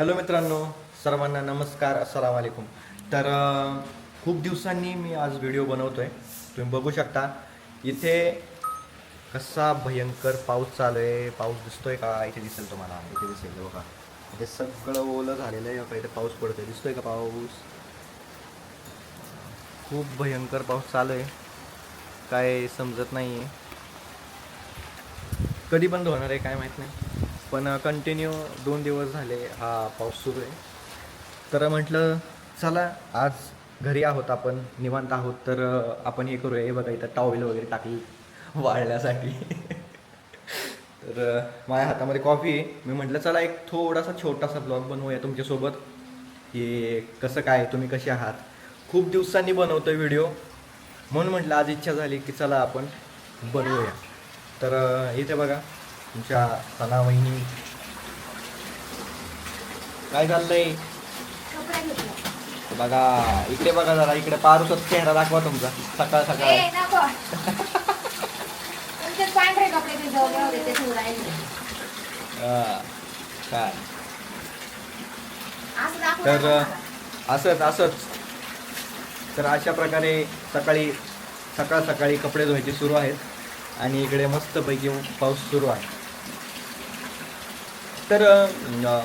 Hello मित्रांनो सर्वांना नमस्कार अस्सलाम वालेकुम. तर खूप दिवसांनी मी आज व्हिडिओ बनवतो आहे तुम्ही बघू शकता इथे कसा भयंकर पाऊस चालू आहे पाऊस दिसतोय का? इथे दिसेल तुम्हाला. इथे दिसेल हो बघा इथे सगळं ओलं झालेलं आहे. बघा इथे पाऊस पडतोय. दिसतोय का पाऊस? खूप भयंकर पाऊस चालू आहे काय समजत नाही आहे कधी बंद होणार आहे काय माहीत नाही. पण कंटिन्यू दोन दिवस झाले हा पाऊस सुरू आहे. तर म्हटलं चला आज घरी आहोत आपण निवांत आहोत. तर आपण हे करूया. हे बघा इथं टॉवेल वगैरे टाकली वाळण्यासाठी तर माझ्या हातामध्ये कॉफी आहे. मी म्हटलं चला एक थोडासा छोटासा ब्लॉग बनवूया तुमच्यासोबत. की कसं काय तुम्ही कसे आहात? खूप दिवसांनी बनवतोय व्हिडिओ म्हणून म्हटलं आज इच्छा झाली की चला आपण बनवूया. तर इथे बघा. तुमच्या सणा वहिनी काय चाललंय. बघा इकडे बघा जरा इकडे पारूचा चेहरा दाखवा तुमचा. सकाळ सकाळ. काय? तर. असंच असंच. तर अशा प्रकारे सकाळी सकाळ सकाळी कपडे धुवायचे सुरू आहेत. आणि इकडे मस्तपैकी पाऊस सुरू आहे. तर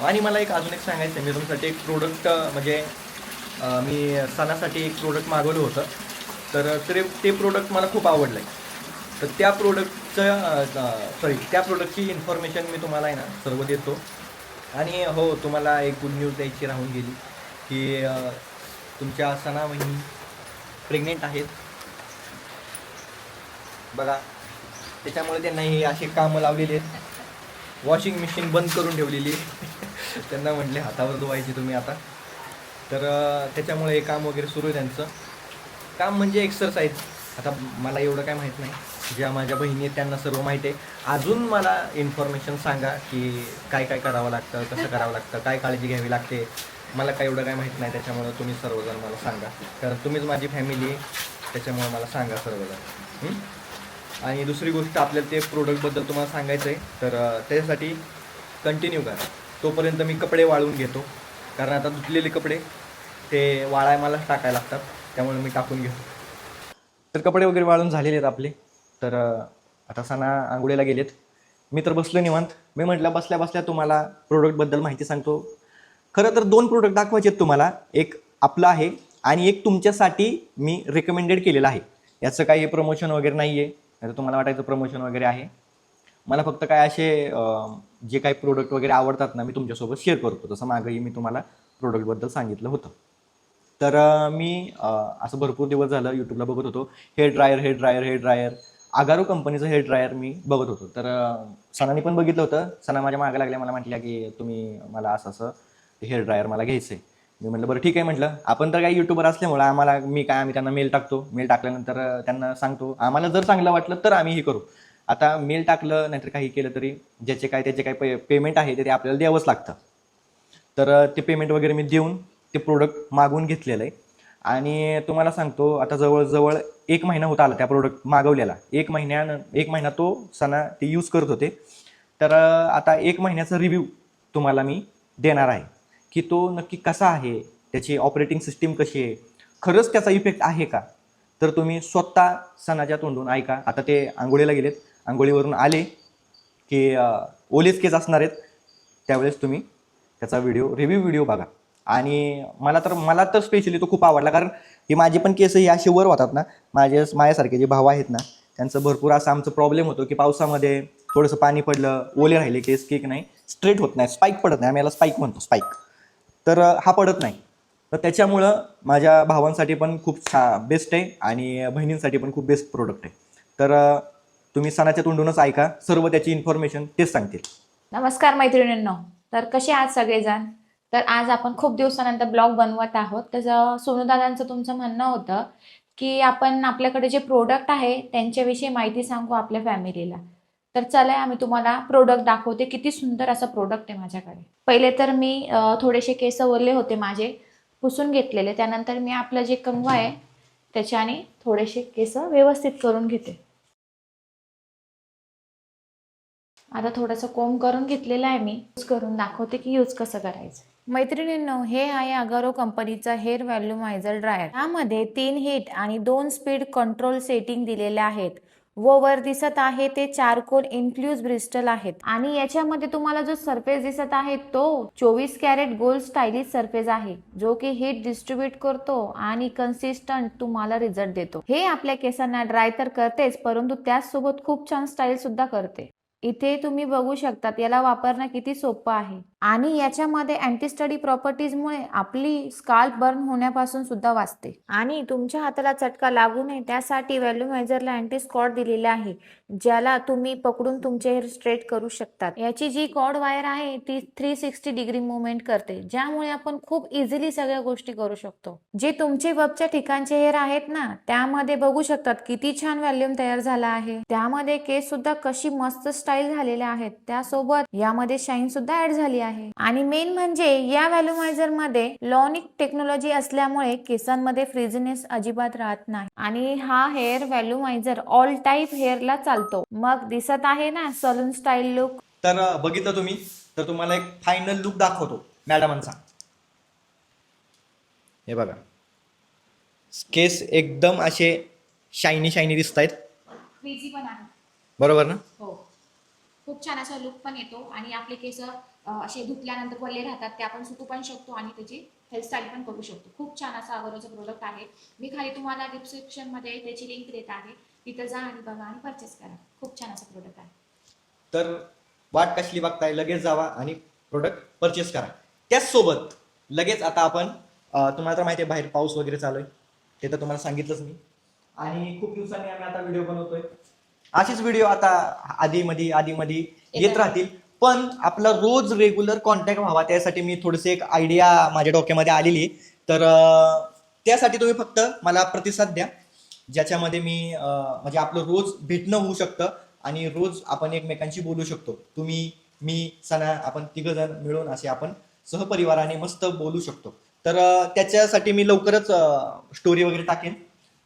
आणि मला एक अजून एक सांगायचं आहे मी तुमच्यासाठी एक प्रोडक्ट म्हणजे मी सणासाठी एक प्रोडक्ट मागवलं होतं. तर ते ते प्रोडक्ट मला खूप आवडलं आहे तर त्या प्रोडक्टचं सॉरी त्या प्रोडक्टची इन्फॉर्मेशन मी तुम्हाला आहे ना सर्व देतो. आणि हो तुम्हाला एक गुड न्यूज द्यायची राहून गेली की तुमच्या सणा वहिनी प्रेग्नेंट आहेत. बघा त्याच्यामुळे त्यांना हे असे कामं लावलेले आहेत. वॉशिंग मशीन बंद करून ठेवलेली त्यांना म्हटले हातावर धुवायची तुम्ही आता. तर त्याच्यामुळे हे काम वगैरे सुरू आहे त्यांचं. काम म्हणजे एक्सरसाइज आता मला एवढं काय माहीत नाही. ज्या माझ्या बहिणी आहेत त्यांना सर्व माहीत आहे. अजून मला इन्फॉर्मेशन सांगा की काय काय करावं लागतं कसं करावं लागतं काय काळजी घ्यावी लागते. मला काय एवढं काय माहीत नाही त्याच्यामुळं तुम्ही सर्वजण मला सांगा. कारण तुम्हीच माझी फॅमिली आहे त्याच्यामुळे मला सांगा सर्वजण. आणि दुसरी गोष्ट आपल्याला ते प्रोडक्टबद्दल तुम्हाला सांगायचं आहे तर त्याच्यासाठी कंटिन्यू करा. तोपर्यंत मी कपडे वाळवून घेतो. कारण आता धुतलेले कपडे ते वाळाय मलाच टाकायला लागतात. त्यामुळे मी टाकून घेतो. तर कपडे वगैरे वाळून झालेले आहेत आपले. तर आता सणा आंघोळीला गेलेत. मी तर बसलो निवांत. मी म्हटलं बसल्या बसल्या तुम्हाला प्रोडक्टबद्दल माहिती सांगतो. खरं तर दोन प्रोडक्ट दाखवायचे आहेत तुम्हाला. एक आपलं आहे आणि एक तुमच्यासाठी मी रेकमेंडेड केलेलं आहे. याचं काही प्रमोशन वगैरे नाही आहे नाही तर तुम्हाला वाटायचं प्रमोशन वगैरे आहे. मला फक्त काय असे जे काही प्रोडक्ट वगैरे आवडतात ना मी तुमच्यासोबत शेअर करतो. तसं मागंही मी तुम्हाला प्रोडक्टबद्दल सांगितलं होतं. तर मी असं भरपूर दिवस झालं यूट्यूबला बघत होतो. Hair dryer hair dryer hair dryer आगारो कंपनीचं हेअर ड्रायर मी बघत होतो. तर अं, सणाने पण बघितलं होतं. सणा माझ्या मागे लागल्या. मला म्हटल्या की तुम्ही मला असं असं हेअर ड्रायर मला घ्यायचं आहे मी म्हटलं बरं ठीक आहे म्हटलं. आपण तर काही युट्यूबर असल्यामुळं आम्हाला मी काय आम्ही त्यांना मेल टाकतो. मेल टाकल्यानंतर त्यांना सांगतो. आम्हाला जर चांगलं वाटलं तर आम्ही हे करू. आता मेल टाकलं नाहीतर काही केलं तरी ज्याचे काय त्याचे काय पे पेमेंट आहे ते आपल्याला द्यावंच लागतं. तर ते पेमेंट वगैरे मी देऊन ते प्रोडक्ट मागवून घेतलेलं आहे. आणि तुम्हाला सांगतो आता जवळजवळ एक महिना होता आला त्या प्रोडक्ट मागवलेला. एक महिन्यानं एक महिना तो सणा ते यूज करत होते. तर आता एक महिन्याचा रिव्ह्यू तुम्हाला मी देणार आहे. की तो नक्की कसा आहे? त्याची ऑपरेटिंग सिस्टीम कशी आहे? खरंच त्याचा इफेक्ट आहे का? तर तुम्ही स्वतः सणाच्या तोंडून ऐका. आता ते आंघोळीला गेलेत. आंघोळीवरून आले की ओलेच केस असणार आहेत. त्यावेळेस तुम्ही त्याचा व्हिडिओ रिव्ह्यू व्हिडिओ बघा. आणि मला तर मला तर स्पेशली तो खूप आवडला. कारण हे माझी पण केस हे असे वर होतात ना. माझे माझ्यासारखे जे भाव आहेत ना त्यांचं भरपूर असं आमचं प्रॉब्लेम होतो की पावसामध्ये थोडंसं पाणी पडलं ओले राहिले केस केक नाही. स्ट्रेट होत नाही. स्पाईक पडत नाही. आम्ही याला स्पाईक म्हणतो. स्पाईक तर हा पडत नाही. तर त्याच्यामुळं माझ्या भावांसाठी पण खूप छा बेस्ट आहे आणि बहिणींसाठी पण खूप बेस्ट प्रोडक्ट आहे. तर तुम्ही सणाच्या तोंडूनच ऐका. सर्व त्याची इन्फॉर्मेशन तेच सांगतील. नमस्कार मैत्रिणींनो. तर कसे आहात सगळेजण? तर आज आपण खूप दिवसानंतर ब्लॉग बनवत आहोत. तर सोनूदादांचं तुमचं म्हणणं होतं की आपण आपल्याकडे जे प्रोडक्ट आहे त्यांच्याविषयी माहिती सांगू आपल्या फॅमिलीला तर चला आम्ही तुम्हाला प्रोडक्ट दाखवते. किती सुंदर असं प्रोडक्ट आहे माझ्याकडे. पहिले तर मी थोडेसे केस ओले होते माझे पुसून घेतलेले. त्यानंतर मी आपलं जे कंगवा आहे त्याच्याने थोडेसे केस व्यवस्थित करून घेते. आता थोडंसं कोंब करून घेतलेलं आहे मी. यूज करून दाखवते की यूज कसं करायचं. मैत्रिणींनो हे आहे अगारो कंपनीचा हेअर व्हॅल्युमायझर ड्रायर यामध्ये तीन हिट आणि दोन स्पीड कंट्रोल सेटिंग दिलेले आहेत. व वर दिसत आहे ते चारकोल इन्क्लूज ब्रिस्टल आहेत. आणि याच्यामध्ये तुम्हाला जो सरफेस दिसत आहे तो चोवीस कॅरेट गोल्ड स्टायलिश सरफेस आहे जो की हीट डिस्ट्रीब्यूट करतो आणि कन्सिस्टंट तुम्हाला रिझल्ट देतो. हे आपल्या केसांना ड्राय तर करतेच परंतु त्याचसोबत खूप छान स्टाईल सुद्धा करते. इथे तुम्ही बघू शकतात याला वापरणं किती सोपं आहे. आणि याच्यामध्ये अँटी स्टडी प्रॉपर्टीजमुळे आपली स्काल्प बर्न होण्यापासून सुद्धा वाचते. आणि तुमच्या हाताला चटका लागू नये त्यासाठी व्हॅल्युमायझरला अँटी स्कॉट दिलेले आहे ज्याला तुम्ही पकडून तुमचे हेअर स्ट्रेट करू शकतात. याची जी कॉड वायर आहे ती थ्री सिक्स्टी डिग्री मुवमेंट करते ज्यामुळे आपण खूप इझिली सगळ्या गोष्टी करू शकतो. जे तुमचे वबच्या ठिकाणचे हेअर आहेत ना त्यामध्ये बघू शकतात किती छान व्हॅल्यूम तयार झाला आहे. त्यामध्ये केस सुद्धा कशी मस्त स्टाईल झालेल्या आहेत त्यासोबत यामध्ये शाईन सुद्धा ऍड झाली आहे. आणि मेन म्हणजे या व्हॅल्युमायझरमध्ये लॉनिक टेक्नॉलॉजी असल्यामुळे केसांमध्ये फ्रिझनेस अजिबात राहत नाही. आणि हा हेअर व्हॅल्युमायझर ऑल टाईप हेअरला चालतो. मग दिसत आहे ना सलून स्टाईल लुक तर बघितलं तुम्ही? तर तुम्हाला एक फायनल लुक दाखवतो मॅडमांचा. हे बघा. केस एकदम असे शायनी शायनी दिसत आहेत. क्रेझी पण आहे. बरोबर ना? हो. खूप छान असा लुक पण येतो. आणि आपले केस असे धुतल्यानंतर वल्ले राहतात ते आपण सुकू पण शकतो आणि त्याची हेअरस्टाईल पण करू शकतो. खूप छान असा अगोदरचं प्रोडक्ट आहे. मी खाली तुम्हाला डिस्क्रिप्शनमध्ये त्याची लिंक देत आहे. तिथं जा आणि बघा आणि परचेस करा. खूप छान असं प्रोडक्ट आहे. तर वाट कसली बघताय लगेच जावा आणि प्रोडक्ट परचेस करा. त्याचसोबत लगेच आता आपण तुम्हाला तर माहिती आहे बाहेर पाऊस वगैरे चालू आहे. ते तर तुम्हाला सांगितलंच मी. आणि खूप दिवसांनी आम्ही आता व्हिडिओ बनवतोय. असेच व्हिडिओ आता आधी मध्ये आधी मध्ये येत. राहतील. पण आपला रोज रेग्युलर कॉन्टॅक्ट व्हावा त्यासाठी मी थोडीशी एक आयडिया माझ्या डोक्यामध्ये आलेली तर त्यासाठी तुम्ही फक्त मला प्रतिसाद द्या ज्याच्यामध्ये मी म्हणजे आपलं रोज भेटणं होऊ शकतं आणि रोज आपण एकमेकांशी बोलू शकतो. तुम्ही मी सणा आपण तिघ जण मिळून असे आपण सहपरिवाराने मस्त बोलू शकतो. तर त्याच्यासाठी मी लवकरच स्टोरी वगैरे टाकेन.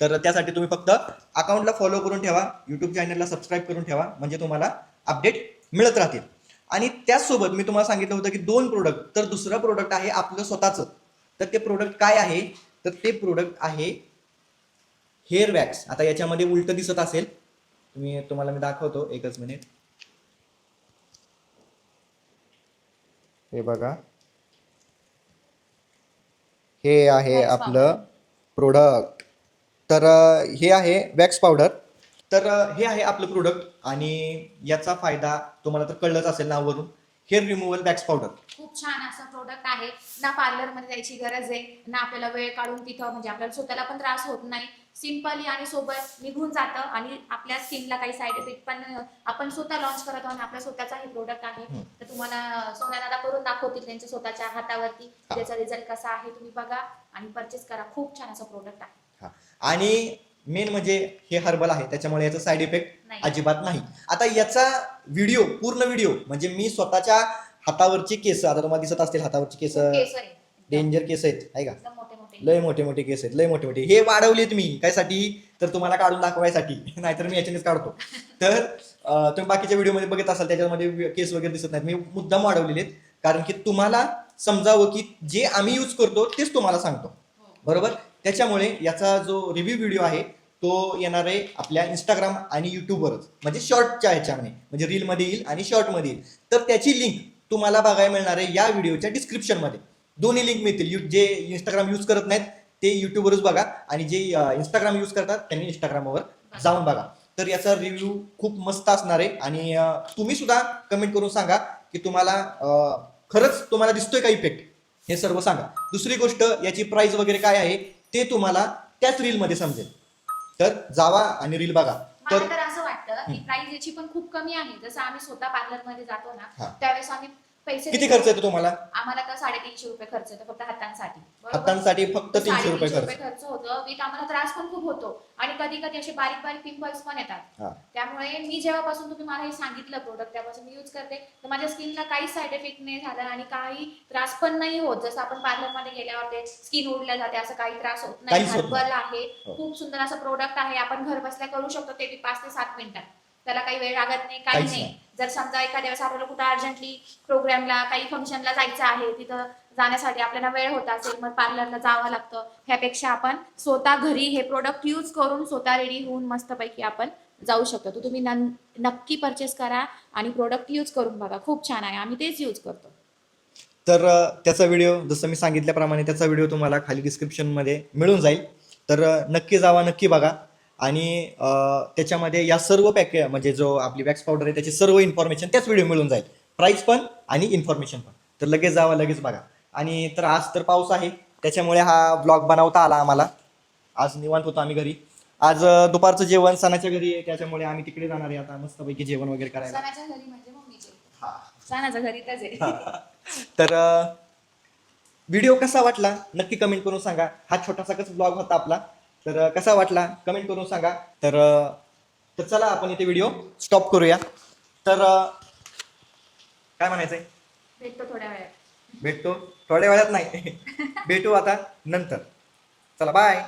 तर त्यासाठी तुम्ही फक्त अकाउंटला फॉलो करून ठेवा यूट्यूब चॅनलला सबस्क्राईब करून ठेवा म्हणजे तुम्हाला अपडेट मिळत राहतील. आणि त्याचसोबत मी तुम्हाला सांगितलं होतं की दोन प्रोडक्ट तर दुसरं प्रोडक्ट आहे आपलं स्वतःचं. तर ते प्रोडक्ट काय आहे? तर ते प्रोडक्ट आहे हेअर वॅक्स आता याच्यामध्ये उलट दिसत असेल. तुम्ही तुम्हाला मी दाखवतो एकच मिनिट हे बघा. हे आहे आपलं प्रोडक्ट तर हे आहे वॅक्स पावडर तर हे आहे आपलं प्रोडक्ट आणि याचा फायदा तुम्हाला तर कळलंच असेल नावावरून हेअर रिमूव्हल वॅक्स पावडर खूप छान असं प्रोडक्ट आहे. ना पार्लरमध्ये जायची गरज आहे ना आपल्याला वेळ काढून तिथं म्हणजे आपल्याला स्वतःला पण त्रास होत नाही. सिम्पली आणि सोबत निघून जातं आणि आपल्या स्किनला काही साईड इफेक्ट पण. आपण स्वतः लॉन्च करत आहोत आणि आपला स्वतःचा हे प्रोडक्ट आहे. तर तुम्हाला सोन्यादादा करून दाखवतील त्यांच्या स्वतःच्या हातावरती. त्याचा रिझल्ट कसा आहे तुम्ही बघा आणि परचेस करा. खूप छान असं प्रोडक्ट आहे. आणि मेन म्हणजे हे हर्बल आहे त्याच्यामुळे याचा साईड इफेक्ट. अजिबात नाही. आता याचा व्हिडिओ पूर्ण व्हिडिओ म्हणजे मी स्वतःच्या हातावरची केस आता तुम्हाला दिसत असतील हातावरची केस. डेंजर केस आहेत. आहे का? लय मोठे मोठे केस आहेत लय मोठे मोठे. हे वाढवलेत मी कायसाठी? तर तुम्हाला काढून दाखवायसाठी. नाहीतर मी याच्यानेच काढतो. तर तुम्ही बाकीच्या व्हिडिओमध्ये बघत असाल त्याच्यामध्ये केस वगैरे दिसत नाहीत. मी मुद्दाम वाढवलेले आहेत. कारण की तुम्हाला समजावं की जे आम्ही यूज करतो तेच तुम्हाला सांगतो. हो. बरोबर? त्याच्यामुळे याचा जो रिव्ह्यू व्हिडिओ आहे तो येणार आहे आपल्या इंस्टाग्राम आणि युट्यूबवरच म्हणजे शॉर्टच्या ह्याच्यामध्ये. म्हणजे रीलमध्ये येईल आणि शॉर्टमध्ये येईल. तर त्याची लिंक तुम्हाला बघायला मिळणार आहे या व्हिडिओच्या डिस्क्रिप्शनमध्ये दोन्ही लिंक मिळतील. यु- जे इंस्टाग्राम यूज करत नाहीत ते युट्यूबवरच बघा. आणि जे इंस्टाग्राम यूज करतात त्यांनी इंस्टाग्रामवर जाऊन बघा. तर याचा रिव्ह्यू खूप मस्त असणार आहे. आणि तुम्ही सुद्धा कमेंट करून सांगा की तुम्हाला खरंच तुम्हाला दिसतोय का इफेक्ट हे सर्व सांगा. दुसरी गोष्ट याची प्राइस वगैरे काय आहे ते तुम्हाला त्याच रीलमध्ये समजेल. तर जावा आणि रील बघा तर मला तर असं वाटतं की प्राइस याची पण खूप कमी आहे जसं आम्ही स्वतः पार्लरमध्ये जातो हा. ना त्यावेळेस आम्ही पैसे किती. खर्च येतो तुम्हाला? आम्हाला तर साडेतीनशे रुपये खर्च येतो फक्त हातांसाठी. बरोबर? हातांसाठी फक्त तीनशे रुपये साडेतीनशे खर्च खर्च होतो. विथ आम्हाला त्रास पण खूप होतो. आणि कधी कधी असे बारीक बारीक पिंपल्स पण येतात. हा. त्यामुळे मी जेव्हापासून तुम्ही मला हे सांगितलं प्रोडक्ट त्यापासून मी यूज करते. तर माझ्या स्किनला काही साईड इफेक्ट नाही झाला आणि काही त्रास पण नाही होत. जसं आपण पार्लरमध्ये गेल्यावर ते स्किन उडल्या जाते असं काही त्रास होत नाही. काहीच होत नाही. हर्बल आहे. हो. खूप सुंदर असं प्रोडक्ट आहे. आपण घर बसल्या करू शकतो. ते बी पाच ते सात मिनिटात. त्याला काही वेळ लागत नाही काही काहीच नाही. नाही. जर समजा एखाद्या वेळेस आपल्याला कुठं अर्जंटली प्रोग्रामला काही फंक्शनला जायचं आहे तिथं जाण्यासाठी आपल्याला वेळ होत असेल मग पार्लरला जावं लागतं. ह्यापेक्षा आपण स्वतः घरी हे प्रोडक्ट यूज करून स्वतः रेडी होऊन मस्तपैकी आपण जाऊ शकतो. तर तुम्ही नं- नक्की परचेस करा आणि प्रोडक्ट यूज करून बघा. खूप छान आहे. आम्ही तेच यूज करतो. तर अ, त्याचा व्हिडिओ जसं मी सांगितल्याप्रमाणे त्याचा व्हिडिओ तुम्हाला खाली डिस्क्रिप्शनमध्ये मिळून जाईल. तर अ, नक्की जावा नक्की बघा. आणि त्याच्यामध्ये या सर्व पॅके म्हणजे जो आपली वॅक्स पावडर आहे त्याची सर्व इन्फॉर्मेशन त्याच व्हिडिओ मिळून जाईल. प्राईस पण आणि इन्फॉर्मेशन पण. तर लगेच जावा लगेच बघा. आणि तर आज तर पाऊस आहे. त्याच्यामुळे हा ब्लॉग बनवता आला आम्हाला. आज निवांत होतो आम्ही घरी. आज दुपारचं जेवण सणाच्या घरी आहे. त्याच्यामुळे आम्ही तिकडे जाणार आहे आता मस्तपैकी जेवण वगैरे करायला. सणाच्या घरी म्हणजे मम्मीचे. हा. सणाच्या घरी त्याच आहे तर व्हिडिओ कसा वाटला? नक्की कमेंट करून सांगा. हा छोटासाच ब्लॉग होता आपला. तर कसा वाटला? कमेंट करून सांगा. तर तर चला आपण इथे व्हिडिओ स्टॉप करूया. तर काय म्हणायचंय? भेटतो थोड्या वेळात. भेटतो? थोड्या वेळात नाही. भेटू आता नंतर. चला बाय.